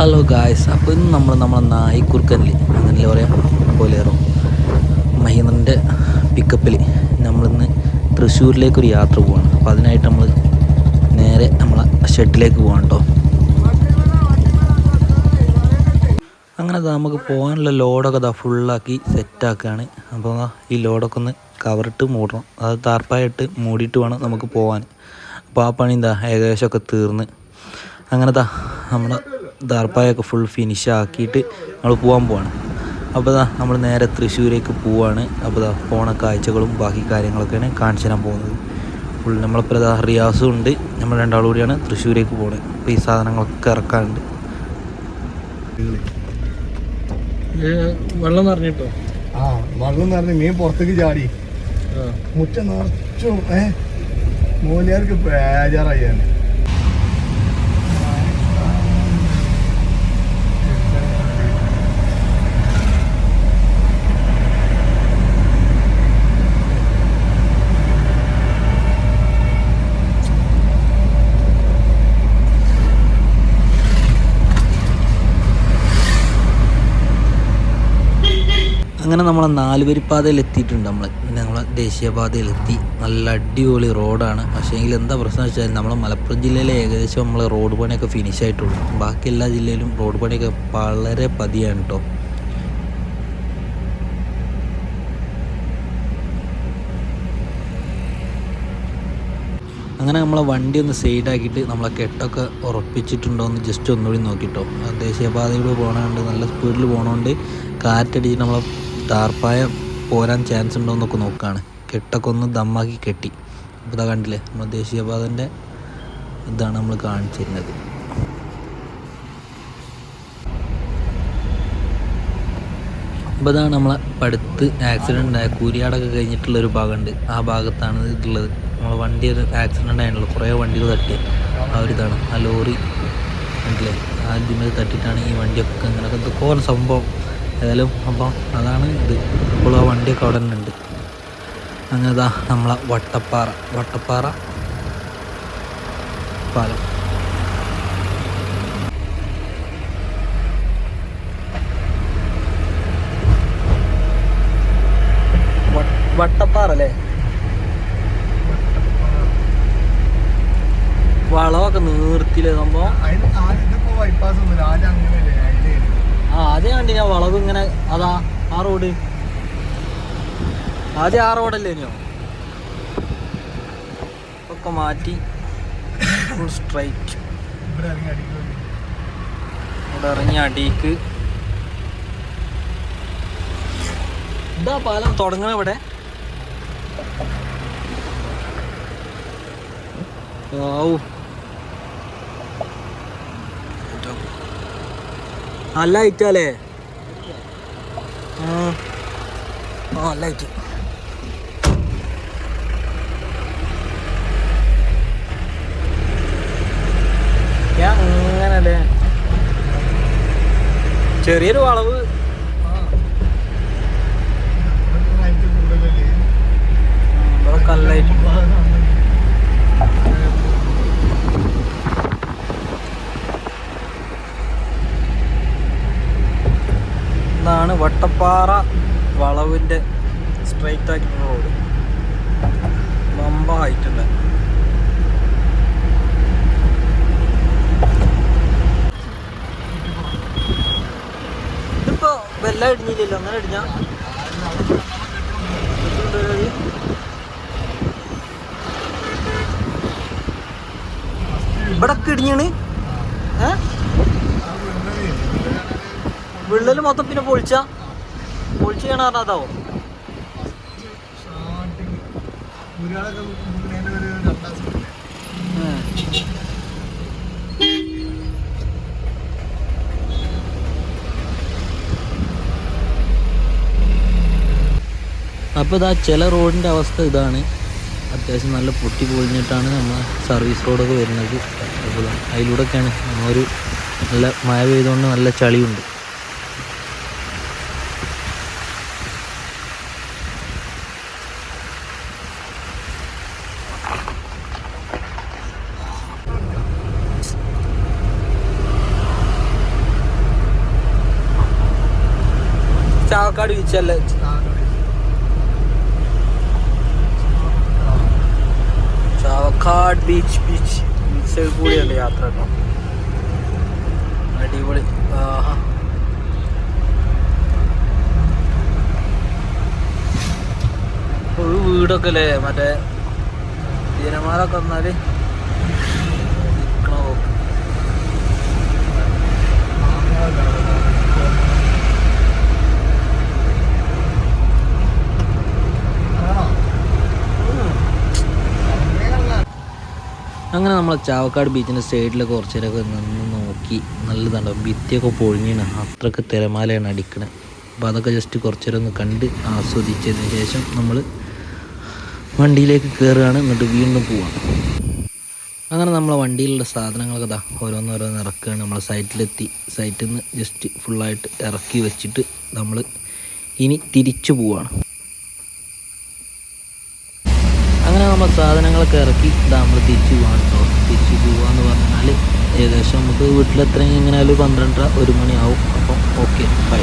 Hello guys അപ്പോൾ ഇന്ന് നമ്മൾ നമ്മളെ നായിക്കുറുക്കനിൽ അങ്ങനല്ലേ പറയാം? ബൊലേറോ മഹീന്ദ്രന്റെ പിക്കപ്പിൽ നമ്മളിന്ന് തൃശ്ശൂരിലേക്കൊരു യാത്ര പോവാണ്. അപ്പോൾ അതിനായിട്ട് നമ്മൾ നേരെ നമ്മളെ ഷെഡിലേക്ക് പോകാം കേട്ടോ അങ്ങനെ നമുക്ക് പോകാനുള്ള ലോഡൊക്കെ ദാ ഫുള്ളാക്കി സെറ്റാക്കുകയാണ് അപ്പോൾ ഈ ലോഡൊക്കെ ഒന്ന് കവറിട്ട് മൂടണം. അത് താർപ്പായിട്ട് മൂടിയിട്ട് വേണം നമുക്ക് പോകാൻ അപ്പോൾ ആ പണി എന്താ ഏകദേശമൊക്കെ തീർന്ന്. അങ്ങനെ ദാ നമ്മുടെ ദാർപ്പായൊക്കെ ഫുൾ ഫിനിഷ് ആക്കിയിട്ട് നമ്മൾ പോകാൻ പോവാണ്. അപ്പോൾ ഇതാ നമ്മൾ നേരെ തൃശ്ശൂരേക്ക് പോവാണ്. അപ്പോൾ ഇതാ പോണ കാഴ്ചകളും ബാക്കി കാര്യങ്ങളൊക്കെയാണ് കാണിച്ചു തരാൻ പോകുന്നത്. ഫുൾ നമ്മളിപ്പോൾ ഇതാ റിയാസും ഉണ്ട്. നമ്മൾ രണ്ടാളും കൂടിയാണ് തൃശ്ശൂരേക്ക് പോകുന്നത് അപ്പോൾ ഈ സാധനങ്ങളൊക്കെ ഇറക്കാനുണ്ട്. വെള്ളം നിറഞ്ഞിട്ടോ ആ വെള്ളം നിറഞ്ഞ് മീൻ പുറത്തേക്ക് ചാടി. മുറ്റം നിറച്ചും ഏ മൂലിയാർക്ക് ബേജാറായി അങ്ങനെ നമ്മൾ നാലുവരിപ്പാതയിൽ എത്തിയിട്ടുണ്ട് നമ്മൾ നമ്മൾ ദേശീയപാതയിലെത്തി. നല്ല അടിപൊളി റോഡാണ്. പക്ഷേ എന്താ പ്രശ്നം വെച്ചാൽ നമ്മൾ മലപ്പുറം ജില്ലയിലെ ഏകദേശം നമ്മൾ റോഡ് പണിയൊക്കെ ഫിനിഷ് ആയിട്ടുള്ളൂ. ബാക്കി എല്ലാ ജില്ലയിലും റോഡ് പണിയൊക്കെ വളരെ പതിയാണ് കേട്ടോ അങ്ങനെ നമ്മളെ വണ്ടി ഒന്ന് സൈഡാക്കിയിട്ട് നമ്മളെ കെട്ടൊക്കെ ഉറപ്പിച്ചിട്ടുണ്ടോ എന്ന് ജസ്റ്റ് ഒന്നുകൂടി നോക്കിട്ടോ. ദേശീയപാതയിലൂടെ പോകണമുണ്ട് നല്ല സ്പീഡിൽ പോകണമുണ്ട് കാറ്റടിച്ച് നമ്മളെ ടാർപ്പായ പോരാൻ ചാൻസ് ഉണ്ടോ എന്നൊക്കെ നോക്കുകയാണ് കെട്ടൊക്കെ ഒന്ന് ദമ്മാക്കി കെട്ടി. അപ്പോൾ ഇതാ കണ്ടില്ലേ നമ്മൾ ദേശീയപാതന്റെ ഇതാണ് നമ്മൾ കാണിച്ചിരുന്നത്. അപ്പോൾ ഇതാണ് നമ്മളെ പടുത്ത് ആക്സിഡന്റ് ആയ കൂരിയാടൊക്കെ കഴിഞ്ഞിട്ടുള്ളൊരു ഭാഗമുണ്ട്. ആ ഭാഗത്താണ് ഇതുള്ളത്. നമ്മളെ വണ്ടി ഒരു ആക്സിഡന്റ് ആയിട്ടുള്ളത് കുറേ വണ്ടികൾ തട്ടി. ആ ഒരു ഇതാണ്. ആ ലോറി. കണ്ടില്ലേ? ആ ഇതിന് തട്ടിയിട്ടാണ് ഈ വണ്ടിയൊക്കെ ഇങ്ങനെ എന്തൊക്കെ സംഭവം. ഏതായാലും അപ്പോൾ അതാണ് ഇത്. ഇപ്പോൾ ആ വണ്ടിയൊക്കെ അവിടെ തന്നെ ഉണ്ട്. അങ്ങനെ ഇതാ നമ്മളെ വട്ടപ്പാറ. വട്ടപ്പാറ പാലം. വട്ടപ്പാറ അല്ലേ? വളമൊക്കെ നിർത്തിയില്ലേ സംഭവം? ബൈപ്പാസ് ഒന്നുമില്ല. ആദ്യം അങ്ങനെയല്ലേ? അതിലേന് ആ ആദ്യം കണ്ടി ഞാൻ വളവ് ഇങ്ങനെ അതാ ആ റോഡ്? ആദ്യം ആ റോഡല്ലേ ഇനിയോ? ഒക്കെ മാറ്റി ഫുൾ സ്ട്രൈറ്റ് ഇവിടെ ഇറങ്ങി അടിക്ക് ഇതാ പാലം തുടങ്ങണ ഇവിടെ? ഔ നല്ല ഐറ്റല്ലേ ആ നല്ല ലൈറ്റ് അങ്ങനല്ലേ? ചെറിയൊരു വളവ്. ഇവിടെ കല്ലായിട്ട് ഇതാണ് വട്ടപ്പാറ. വളവിന്റെ സ്ട്രൈറ്റ് ആയിട്ടുള്ള റോഡ് വമ്പ ഇതിപ്പോ വെല്ല ഇടിഞ്ഞില്ലല്ലോ അങ്ങനെ ഇടിഞ്ഞ ഇവിടെ ഇടിഞ്ഞാണ്. ഏ? വിള്ളൽ മൊത്തം പിന്നെ പൊളിച്ച? പൊളിച്ച് ചെയ്യണ അപ്പോൾ ഇതാ ചില റോഡിന്റെ അവസ്ഥ ഇതാണ്. അത്യാവശ്യം നല്ല പൊട്ടി പൊളിഞ്ഞിട്ടാണ് നമ്മൾ സർവീസ് റോഡൊക്കെ വരുന്നത്. അപ്പോൾ അതിലൂടെയൊക്കെയാണ് ഒരു നല്ല മഴ പെയ്തുകൊണ്ട് നല്ല ചളിയുണ്ട്. ചാവക്കാട് ബീച്ചല്ലേ ചാവക്കാട് ബീച്ച് ബീച്ച് ബീച്ച് കൂടിയുണ്ട് യാത്ര കേട്ടോ. അടിപൊളി. ആഹാ. ഒരു വീടൊക്കെ അല്ലേ? മറ്റേ തീരമാലൊക്കെ വന്നാൽ നിക്കണ നോക്ക്. അങ്ങനെ നമ്മൾ ചാവക്കാട് ബീച്ചിന്റെ സൈഡിലൊക്കെ കുറച്ച് നേരമൊക്കെ നിന്ന് നോക്കി. നല്ലതാണ്? ഭിത്തിയൊക്കെ പൊഴിഞ്ഞാണ് അത്രയ്ക്ക് തിരമാലയാണ് അടിക്കണത് അപ്പോൾ അതൊക്കെ ജസ്റ്റ് കുറച്ച് നേരം ഒന്ന് കണ്ട് ആസ്വദിച്ചതിന് ശേഷം നമ്മൾ വണ്ടിയിലേക്ക് കയറുകയാണ് എന്നിട്ട് വീണ്ടും പോവുകയാണ് അങ്ങനെ നമ്മളെ വണ്ടിയിലുള്ള സാധനങ്ങളൊക്കെ ഇതാ ഓരോന്നോരോന്ന് ഇറക്കുകയാണ്. നമ്മൾ സൈറ്റിലെത്തി. സൈറ്റിൽ നിന്ന് ജസ്റ്റ് ഫുള്ളായിട്ട് ഇറക്കി വെച്ചിട്ട് നമ്മൾ ഇനി തിരിച്ചു പോവാണ്. നമ്മൾ സാധനങ്ങളൊക്കെ ഇറക്കി ഇതാ നമ്മൾ തിരിച്ചു പോകാൻ കേട്ടോ തിരിച്ചു പോകാന്ന് പറഞ്ഞാൽ ഏകദേശം നമുക്ക് വീട്ടിലെത്രയും എങ്ങനെയാലും പന്ത്രണ്ടര ഒരു മണിയാവും. അപ്പം ഓക്കെ ബൈ.